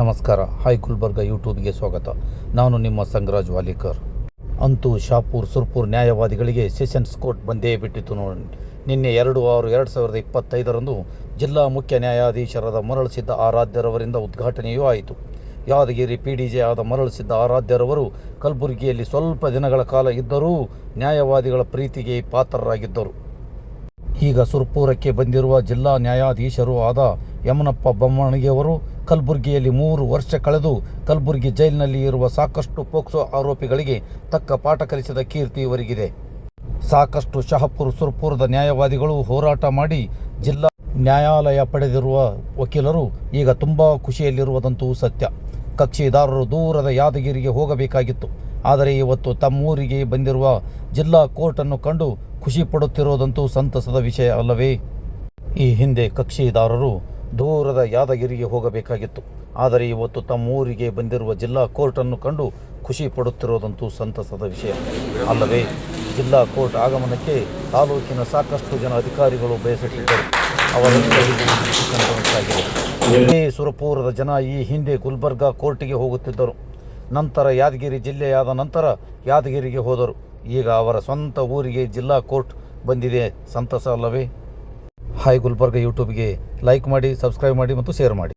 ನಮಸ್ಕಾರ. ಹಾಯ್ ಗುಲ್ಬರ್ಗ ಯೂಟ್ಯೂಬ್ಗೆ ಸ್ವಾಗತ. ನಾನು ನಿಮ್ಮ ಸಂಗರಾಜ್ ವಾಲಿಕರ್. ಅಂತೂ ಶಾಪುರ್, ಸುರ್ಪುರ್ ನ್ಯಾಯವಾದಿಗಳಿಗೆ ಸೆಷನ್ಸ್ ಕೋರ್ಟ್ ಬಂದೇ ಬಿಟ್ಟಿತ್ತು ನೋಡಿ. ನಿನ್ನೆ ಎರಡು ಆರು ಎರಡು ಸಾವಿರದ ಇಪ್ಪತ್ತೈದರಂದು ಜಿಲ್ಲಾ ಮುಖ್ಯ ನ್ಯಾಯಾಧೀಶರಾದ ಮರಳಸಿದ್ದ ಆರಾಧ್ಯರವರಿಂದ ಉದ್ಘಾಟನೆಯೂ ಆಯಿತು. ಯಾದಗಿರಿ ಪಿ ಡಿ ಜೆ ಆದ ಮರಳಸಿದ್ದ ಆರಾಧ್ಯರವರು ಕಲಬುರಗಿಯಲ್ಲಿ ಸ್ವಲ್ಪ ದಿನಗಳ ಕಾಲ ಇದ್ದರೂ ನ್ಯಾಯವಾದಿಗಳ ಪ್ರೀತಿಗೆ ಪಾತ್ರರಾಗಿದ್ದರು. ಈಗ ಸುರ್ಪುರಕ್ಕೆ ಬಂದಿರುವ ಜಿಲ್ಲಾ ನ್ಯಾಯಾಧೀಶರು ಆದ ಯಮನಪ್ಪ ಬೊಮ್ಮಣಿಗೆಯವರು ಕಲಬುರಗಿಯಲ್ಲಿ ಮೂರು ವರ್ಷ ಕಳೆದು ಕಲಬುರಗಿ ಜೈಲಿನಲ್ಲಿ ಇರುವ ಸಾಕಷ್ಟು ಪೋಕ್ಸೋ ಆರೋಪಿಗಳಿಗೆ ತಕ್ಕ ಪಾಠ ಕಲಿಸಿದ ಕೀರ್ತಿ ಇವರಿಗಿದೆ. ಸಾಕಷ್ಟು ಶಹಪುರ್ ಸುರ್ಪುರದ ನ್ಯಾಯವಾದಿಗಳು ಹೋರಾಟ ಮಾಡಿ ಜಿಲ್ಲಾ ನ್ಯಾಯಾಲಯ ಪಡೆದಿರುವ ವಕೀಲರು ಈಗ ತುಂಬ ಖುಷಿಯಲ್ಲಿರುವುದಂತೂ ಸತ್ಯ. ಕಕ್ಷಿದಾರರು ದೂರದ ಯಾದಗಿರಿಗೆ ಹೋಗಬೇಕಾಗಿತ್ತು. ಆದರೆ ಇವತ್ತು ತಮ್ಮೂರಿಗೆ ಬಂದಿರುವ ಜಿಲ್ಲಾ ಕೋರ್ಟನ್ನು ಕಂಡು ಖುಷಿ ಪಡುತ್ತಿರುವುದಂತೂ ಸಂತಸದ ವಿಷಯ ಅಲ್ಲವೇ? ಈ ಹಿಂದೆ ಕಕ್ಷಿದಾರರು ದೂರದ ಯಾದಗಿರಿಗೆ ಹೋಗಬೇಕಾಗಿತ್ತು. ಆದರೆ ಇವತ್ತು ತಮ್ಮೂರಿಗೆ ಬಂದಿರುವ ಜಿಲ್ಲಾ ಕೋರ್ಟನ್ನು ಕಂಡು ಖುಷಿ ಪಡುತ್ತಿರುವುದಂತೂ ಸಂತಸದ ವಿಷಯ ಅಲ್ಲವೇ? ಜಿಲ್ಲಾ ಕೋರ್ಟ್ ಆಗಮನಕ್ಕೆ ತಾಲೂಕಿನ ಸಾಕಷ್ಟು ಜನ ಅಧಿಕಾರಿಗಳು ಬಯಸುತ್ತಿದ್ದರು ಅವರ ಸುರಪುರದ ಜನ ಈ ಹಿಂದೆ ಗುಲ್ಬರ್ಗಾ ಕೋರ್ಟಿಗೆ ಹೋಗುತ್ತಿದ್ದರು. ನಂತರ ಯಾದಗಿರಿ ಜಿಲ್ಲೆಯಾದ ನಂತರ ಯಾದಗಿರಿಗೆ ಹೋದರು. ಈಗ ಅವರ ಸ್ವಂತ ಊರಿಗೆ ಜಿಲ್ಲಾ ಕೋರ್ಟ್ ಬಂದಿದೆ. ಸಂತಸ ಅಲ್ಲವೇ? ಹಾಯ್ ಗುಲ್ಬರ್ಗ ಯೂಟ್ಯೂಬ್ಗೆ ಲೈಕ್ ಮಾಡಿ, ಸಬ್ಸ್ಕ್ರೈಬ್ ಮಾಡಿ ಮತ್ತು ಶೇರ್ ಮಾಡಿ.